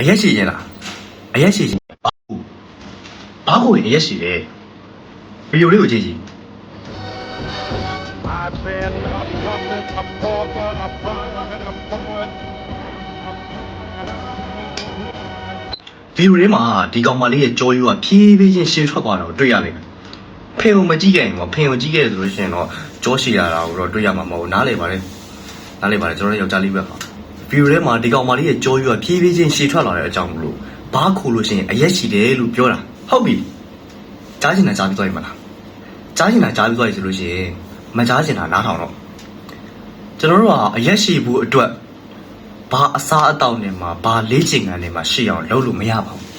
အရက်ရှိရင်လားအရက်ရှိရင်ဘာကိုဘာကိုအရက်ရှိတယ်ဗီဒီယိုလေးကိုကြည့်ကြည့် I've been a puppet, a pauper, a pirate, a poet. ဗီဒီယိုလေးမှာဒီကောင်မလေးရဲ့ကြောရိုးကဖြည်းဖြည်းချင်းရှင်းထွက်သွားတာကိုတွေ့ရလိမ့်မယ်ဖင်ကိုမကြည့်ခဲ့ရင်ပေါ့ဖင်ကိုကြည့်ခဲ့တယ်ဆိုလို့ရှိရင်တော့ကြောရှိရတာကိုတော့တွေ့ရမှာမဟုတ်ဘူးနားလေပါလေနားလေပါလေကျွန်တော်တို့ယောက်ျားလေးပဲပါ ဗီဒီယိုထဲမှာဒီကောင်မလေးရဲ့ကြောရိုးကဖြည်းဖြည်းချင်းရှင်းထွက်လာတဲ့အကြောင်းမလို့ဘာခိုလို့ရှိရင်အရက်ရှိတယ်လို့ပြောတာဟုတ်ပြီကြားချင်တာကြားပြီးသွားပြီမလားကြားချင်တာကြားပြီးသွားပြီဆိုလို့ရှိရင်မကြားချင်တာနားထောင်တော့ကျွန်တော်တို့ကအရက်ရှိဖို့အတွက်ဘာအစားအသောက်နဲ့မှဘာလေးချင်ကန်နဲ့မှရှိအောင်လုပ်လို့မရပါဘူး။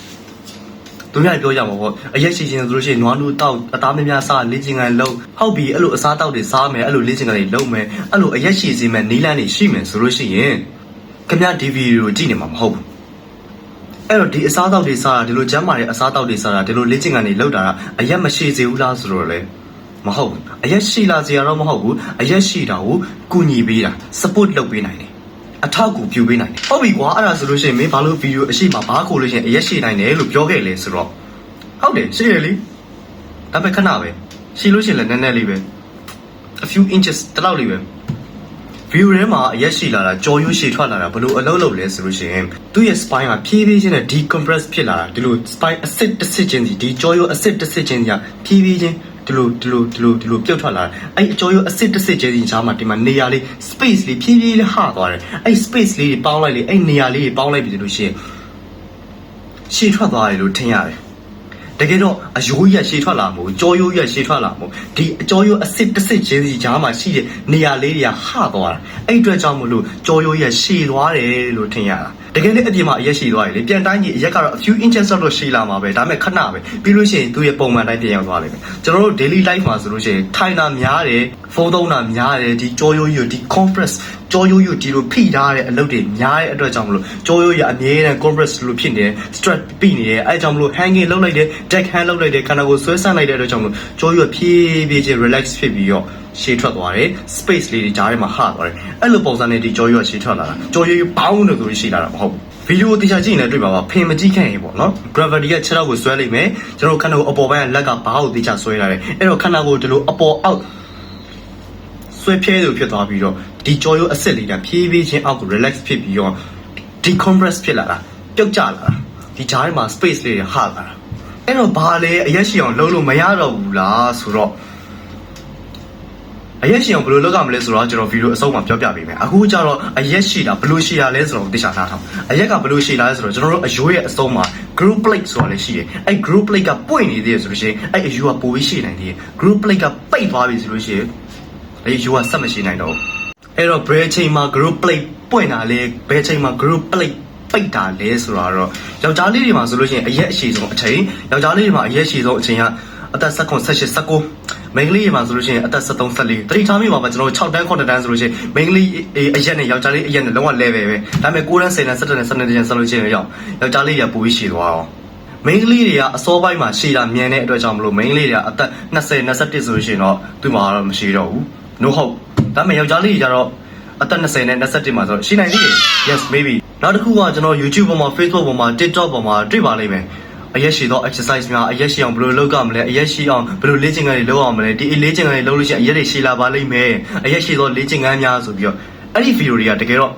သူများပြောကြမှာပေါ့အရက်ရှိချင်းဆိုလို့ရှိရင်နွားနူတောက်အသားများများစားလေးချင်ကန်လုပ်ဟုတ်ပြီအဲ့လိုအစားအသောက်တွေစားမယ်အဲ့လိုလေးချင်ကန်တွေလုပ်မယ်အဲ့လိုအရက်ရှိစေမယ်နီးလန်းတွေရှိမယ်ဆိုလို့ရှိရင် ခင်ဗျာဒီဗီဒီယိုကြည့်နေမှာမဟုတ်ဘူး။အဲ့တော့ဒီအစားအသောက်တွေစားတာဒီလိုကျန်းမာတဲ့အစားအသောက်တွေစားတာဒီလိုလေးချင်ကန်တွေလုပ်တာကအရက်မရှိစေဘူးလားဆိုတော့လေမဟုတ်ဘူးအရက်ရှိလာစေရတော့မဟုတ်ဘူးအရက်ရှိတာကိုကူညီပေးတာ support လုပ်ပေးနိုင်တယ်အထောက်အကူပြုပေးနိုင်တယ်ဟုတ်ပြီကွာအဲ့ဒါဆိုလို့ရှိရင်မင်းဘာလို့ဗီဒီယိုအရှိမဘာခိုလို့ရှိရင်အရက်ရှိနိုင်တယ်လို့ပြောခဲ့လေဆိုတော့ဟုတ်တယ်ရှိရလေဒါပေမဲ့ခဏပဲရှိလို့ရှိရင်လည်းနည်းနည်းလေးပဲ a few inches တလောက်လေးပဲ view ထဲမှာအရက်ရှိလာတာကြော်ရွှေရှည်ထွက်လာတာဘလို့အလုံးလုံးလဲဆိုလို့ရှိရင်သူ့ရဲ့ spine ကဖြည်းဖြည်းချင်းနဲ့ decompress ဖြစ်လာတာဒီလို spine အစစ်တစ်စစ်ချင်းစီဒီကြော်ရွှေအစစ်တစ်စစ်ချင်းစီကဖြည်းဖြည်းချင်းဒီလိုဒီလိုဒီလိုဒီလိုပြုတ်ထွက်လာတယ်အဲ့အကြော်ရွှေအစစ်တစ်စစ်ချင်းစီကြားမှာဒီမှာနေရာလေး space လေးဖြည်းဖြည်းလေးဟသွားတယ်အဲ့ space လေးတွေပေါင်းလိုက်လေအဲ့နေရာလေးတွေပေါင်းလိုက်ပြီဆိုလို့ရှိရင်ရှည်ထွက်သွားတယ်လို့ထင်ရတယ် တကယ်တော့အယိုးကြီးကရှည်ထွက်လာမို့ကြောရိုးကြီးကရှည်ထွက်လာမို့ဒီအကြောရိုးအစစ်တစ်စစ်ချင်းစီကြားမှာရှိတဲ့နေရာလေးတွေကဟသွားတာအဲ့အတွက်ကြောင့်မလို့ကြောရိုးကြီးကရှည်သွားတယ်လို့ထင်ရတာတကယ်လည်းအပြင်မှာအရက်ရှည်သွားတယ်လေပြန်တိုင်းကြီးအရက်ကတော့ a few inches တော့ရှည်လာမှာပဲဒါပေမဲ့ခဏပဲပြီးလို့ရှိရင်သူ့ရဲ့ပုံမှန်တိုင်းပြန်ရောက်သွားလိမ့်မယ်ကျွန်တော်တို့ daily life မှာဆိုလို့ရှိရင်ထိုင်တာများတယ် ဖုန်းသုံးတာများတယ်ဒီကြောရိုးကြီးကိုဒီ compress ကြောရိုးကြီးကိုဒီလိုဖိထားတဲ့အလုပ်တွေများတဲ့အတွက်ကြောင့်မလို့ကြောရိုးကြီးအမြဲတမ်း compress လို့ဖြစ်နေတယ် strap ပိနေတယ်အဲဒါကြောင့်မလို့ hanging လုပ်လိုက်တယ် deck hand လုပ်လိုက်တယ်ခန္ဓာကိုယ်ဆွဲဆန့်လိုက်တဲ့အတွက်ကြောင့်မလို့ကြောရိုးကဖြည်းဖြည်းချင်း relax ဖြစ်ပြီးတော့ရှေ့ထွက်သွားတယ် space လေးတွေကြားထဲမှာဟသွားတယ်အဲ့လိုပုံစံနဲ့ဒီကြောရိုးကရှေ့ထွက်လာတာကြောရိုးဘောင်းလို့ဆိုပြီးရှေ့လာတာမဟုတ်ဘူးဗီဒီယိုတေချာကြည့်ရင်လည်းတွေ့ပါပါဖင်မကြည့်ခဲ့ရင်ပေါ့နော် gravity ကခြေထောက်ကိုဆွဲလိုက်မယ်ကျွန်တော်ခန္ဓာကိုယ်အပေါ်ပိုင်းကလက်ကဘားကိုတေချာဆွဲလာတယ်အဲ့တော့ခန္ဓာကိုယ်ဒီလိုအပေါ်အောက် ဆွဲဖြဲလို့ဖြစ်သွားပြီးတော့ဒီကြောရိုးအစစ်လေးကဖြည်းဖြည်းချင်းအောက်ကို relax ဖြစ်ပြီးတော့ decompress ဖြစ်လာတာပြုတ်ကျလာတာဒီဂျားထဲမှာ space လေးတွေဟလာတာအဲ့တော့ဘာလဲအရက်ရှိအောင်လုံးလို့မရတော့ဘူးလားဆိုတော့အရက်ရှိအောင်ဘယ်လိုလုပ်ရမလဲဆိုတော့ကျွန်တော်ဗီဒီယိုအဆုံးမှာပြောပြပေးမယ်အခုကျတော့အရက်ရှိတာဘယ်လိုရှိတာလဲဆိုတော့သိချာထားထားအရက်ကဘယ်လိုရှိတာလဲဆိုတော့ကျွန်တော်တို့အယိုးရဲ့အဆုံးမှာ group plate ဆိုတာလည်းရှိတယ်အဲ့ group plate ကပွင့်နေသေးတယ်ဆိုလို့ရှိရင်အဲ့အယိုးကပိုပြီးရှိနိုင်သေးတယ် group plate ကပိတ်သွားပြီဆိုလို့ရှိရင် အဲ့ယူကဆက်မရှိနိုင်တော့ဘူးအဲ့တော့ဘယ်ချိန်မှာ group plate ပွင့်တာလဲဘယ်ချိန်မှာ group plate ပိတ်တာလဲဆိုတာတော့ယောက်ျားလေးတွေမှာဆိုလို့ရှိရင်အရက်အရှိဆုံးအချိန်ယောက်ျားလေးတွေမှာအရက်အရှိဆုံးအချိန်ကအသက်16 18 19မိန်းကလေးတွေမှာဆိုလို့ရှိရင်အသက်73 74တတိထားမိပါမှာကျွန်တော်6တန်း9တန်းဆိုလို့ရှိရင်မိန်းကလေးအရက်နဲ့ယောက်ျားလေးအရက်နဲ့လုံးဝ level ပဲဒါပေမဲ့9တန်း10တန်း17တန်း12တန်းဆိုလို့ရှိရင်ရောက်ယောက်ျားလေးကပိုပြီးရှည်သွားအောင်မိန်းကလေးတွေကအစောပိုင်းမှာရှည်တာမြန်တဲ့အတွက်ကြောင့်မလို့မိန်းကလေးတွေကအသက်20 21ဆိုလို့ရှိရင်တော့သူ့မှာတော့မရှိတော့ဘူး no hope ဒါပေမဲ့ယောက်ျားလေးတွေကျတော့အသက်20နဲ့21မှာဆိုတော့ရှိနိုင်သေးတယ် yes maybe နောက်တစ်ခုကကျွန်တော် YouTube ပေါ်မှာ Facebook ပေါ်မှာ TikTok ပေါ်မှာတွေ့ပါလိမ့်မယ်အရက်ရှိသော exercise များအရက်ရှိအောင်ဘယ်လိုလုပ်ကြမလဲအရက်ရှိအောင်ဘယ်လိုလေ့ကျင့်ခန်းတွေလုပ်အောင်မလဲဒီလေ့ကျင့်ခန်းတွေလုပ်လို့ရှိရင်အရက်တွေရှိလာပါလိမ့်မယ်အရက်ရှိသောလေ့ကျင့်ခန်းများဆိုပြီးတော့အဲ့ဒီ video တွေကတကယ်တော့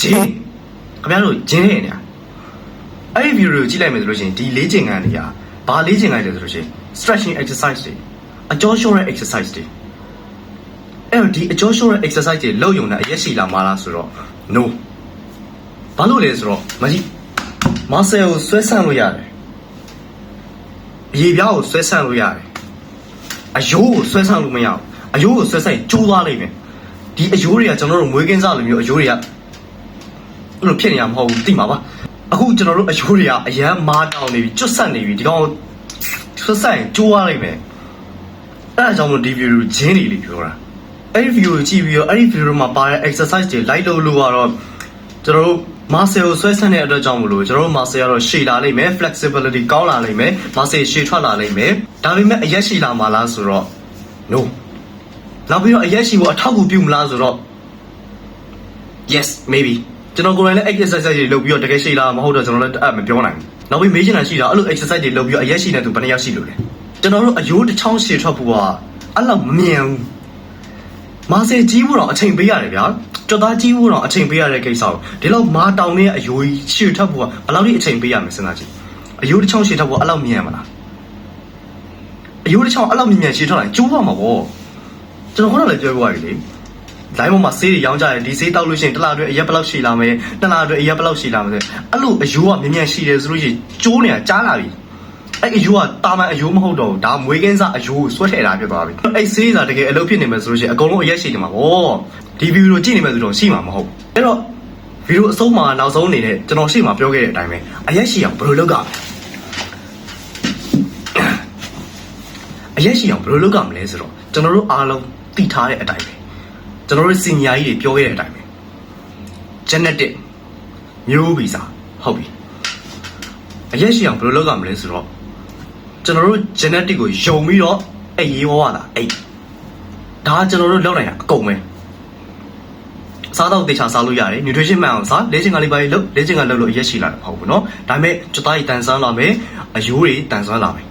ဂျင်းခင်ဗျားတို့ဂျင်းနေနေတာအဲ့ဒီ video ကိုကြည့်လိုက်မယ်ဆိုလို့ရှိရင်ဒီလေးကျင်ခန်းတွေကဘာလေးကျင်ခန်းလဲဆိုလို့ရှိရင် stretching exercise တွေအကျော်လျှော့တဲ့ exercise တွေ အဲ့တော့ဒီအကျော်လျှော့တဲ့ exercise တွေလုပ်ယုံနဲ့အရက်ရှိလာမှာလားဆိုတော့ no ဘာလို့လဲဆိုတော့မကြီး muscle ကိုဆွဲဆန့်လို့ရတယ်အရေပြားကိုဆွဲဆန့်လို့ရတယ်အယိုးကိုဆွဲဆန့်လို့မရဘူးအယိုးကိုဆွဲဆန့်ရင်ကျိုးသွားလိမ့်မယ်ဒီအယိုးတွေကကျွန်တော်တို့မွေးကင်းစားလိုမျိုးအယိုးတွေကအဲ့လိုဖြစ်နေရမဟုတ်ဘူးသိမှာပါအခုကျွန်တော်တို့အယိုးတွေကအရန်မားတောင်းနေပြီကျွတ်ဆက်နေပြီဒီကောင်ကျွတ်ဆက်ရင်ကျိုးသွားလိမ့်မယ်အဲ့ဒါကြောင့်မလို့ဒီဗီဒီယိုဂျင်းနေလေပြောတာ အဲ့ဒီဗီဒီယိုကြည့်ပြီးတော့အဲ့ဒီဗီဒီယိုမှာပါတဲ့ exercise တွေ like လုပ်လို့ကတော့ကျွန်တော်တို့ muscle ကိုဆွဲဆန့်တဲ့အတွက်ကြောင့်မလို့ကျွန်တော်တို့ muscle ကတော့ရှည်လာလိမ့်မယ် flexibility ကောင်းလာလိမ့်မယ် muscle ရှည်ထွက်လာလိမ့်မယ်ဒါပေမဲ့အရက်ရှည်လာမှာလားဆိုတော့ no နောက်ပြီးတော့အရက်ရှည်ကိုအထောက်အကူပြုမလားဆိုတော့ yes maybe ကျကျွန်တော်ကိုယ်တိုင်လည်း exercise တွေလုပ်ပြီးတော့တကယ်ရှိလားမဟုတ်တော့ကျွန်တော်လည်းအဲ့မပြောနိုင်ဘူးနောက်ပြီးမေးချင်တာရှိတာအဲ့လို exercise တွေလုပ်ပြီးတော့အရက်ရှိနေသူဘယ်နှယောက်ရှိလို့လဲကျွန်တော်တို့အယိုးတစ်ချောင်းရှည်ထွက်ဖို့ကအဲ့လောက်မမြင်ဘူး မာစေကြီးဖို့တော့အချိန်ပေးရတယ်ဗျာကြွသားကြီးဖို့တော့အချိန်ပေးရတဲ့ကိစ္စကိုဒီလောက်မာတောင်နေတဲ့အယိုးကြီးရှည်ထွက်ဖို့ကဘယ်လောက်ထိအချိန်ပေးရမလဲစဉ်းစားကြည့်အယိုးတစ်ချောင်းရှည်ထွက်ဖို့အဲ့လောက်မြင်ရမလားအယိုးတစ်ချောင်းအဲ့လောက်မြင်မြင်ရှည်ထွက်လာရင်ကျိုးသွားမှာပေါ့ကျွန်တော်ခုနကလည်းပြောပြသွားပြီလေလိုင်းပေါ်မှာဆေးတွေရောင်းကြတယ်ဒီဆေးတောက်လို့ရှိရင်တစ်လားအတွက်အရက်ဘယ်လောက်ရှိလာမယ်နှစ်လားအတွက်အရက်ဘယ်လောက်ရှိလာမယ်ဆိုအဲ့လိုအယိုးကမြင်မြန်ရှိတယ်ဆိုလို့ရှိရင်ကျိုးနေတာကြားလာပြီ အဲ့အယိုးကတာမန်အယိုးမဟုတ်တော့ဘူးဒါမွေးကင်းစားအယိုးကိုဆွဲထည့်တာဖြစ်သွားပြီအဲ့ဆေးစာတကယ်အလုပ်ဖြစ်နေမယ်ဆိုလို့ရှိရင်အကုန်လုံးအရက်ရှိနေမှာပေါ့ဒီဗီဒီယိုကြည့်နေမယ်ဆိုတော့ရှိမှာမဟုတ်အဲ့တော့ဗီဒီယိုအဆုံးမှာနောက်ဆုံးအနေနဲ့ကျွန်တော်ရှေ့မှာပြောခဲ့တဲ့အတိုင်းပဲအရက်ရှိအောင်ဘယ်လိုလုပ်ကြမလဲအရက်ရှိအောင်ဘယ်လိုလုပ်ကြမလဲဆိုတော့ကျွန်တော်တို့အားလုံးသိထားတဲ့အတိုင်းပဲကျွန်တော်တို့စင်ညာကြီးတွေပြောခဲ့တဲ့အတိုင်းပဲ genetic မျိုးဗီဇဟုတ်ပြီအရက်ရှိအောင်ဘယ်လိုလုပ်ကြမလဲဆိုတော့ ကျွန်တော်တို့ genetic ကိုယုံပြီးတော့အဲ့ရေးဝါးတာအဲ့ဒါကကျွန်တော်တို့လုပ်နိုင်တာအကုန်ပဲစားတော့တေချာစားလို့ရတယ် nutrition မှန်အောင်စားလေ့ကျင့်ခန်းလေးပါလေးလုပ်လေ့ကျင့်ခန်းလုပ်လို့အရက်ရှိလာတယ်မဟုတ်ဘူးเนาะဒါပေမဲ့ကြွသားရီတန်ဆန်းလာမယ်အယိုးတွေတန်ဆန်းလာမယ်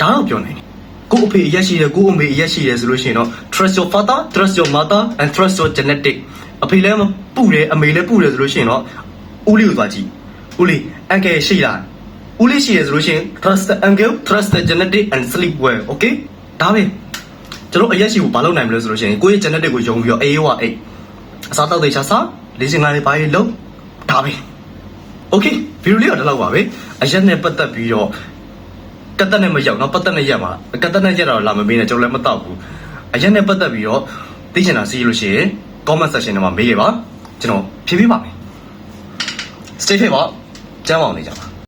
ဒါတော့ပြောနိုင်တယ်ကို့အဖေအရက်ရှိတယ်ကို့အမေအရက်ရှိတယ်ဆိုလို့ရှိရင်တော့ trust your father trust your mother and trust your genetic အဖေလည်းမပူတယ်အမေလည်းပူတယ်ဆိုလို့ရှိရင်တော့ဦးလေးကိုသွားကြည့်ဦးလေးအန်ကယ်ရှိလား ဦးလေးရှိတယ်ဆိုလို့ရှိရင် trust the uncle trust the genetic and sleep well okay ဒါပဲကျွန်တော်အရက်ရှိကိုမလုပ်နိုင်ဘူးလို့ဆိုလို့ရှိရင်ကိုယ့်ရဲ့ genetic ကိုယုံပြီးတော့အေးဝအိတ်အစားတောက်သေးချာစားလေးစင်ကားလေးပါရေးလုပ်ဒါပဲ okay ဗီဒီယိုလေးတော့ဒီလောက်ပါပဲအရက်နဲ့ပတ်သက်ပြီးတော့ကတ်တက်နဲ့မရောက်တော့ပတ်သက်နဲ့ရက်ပါကတ်တက်နဲ့ရက်တော့လာမမေးနဲ့ကျွန်တော်လည်းမတော့ဘူးအရက်နဲ့ပတ်သက်ပြီးတော့သိချင်တာစီးလို့ရှိရင် comment section ထဲမှာမေးခဲ့ပါကျွန်တော်ဖြေပေးပါမယ် stay safe ပါကျမ်းပါအောင်နေကြပါ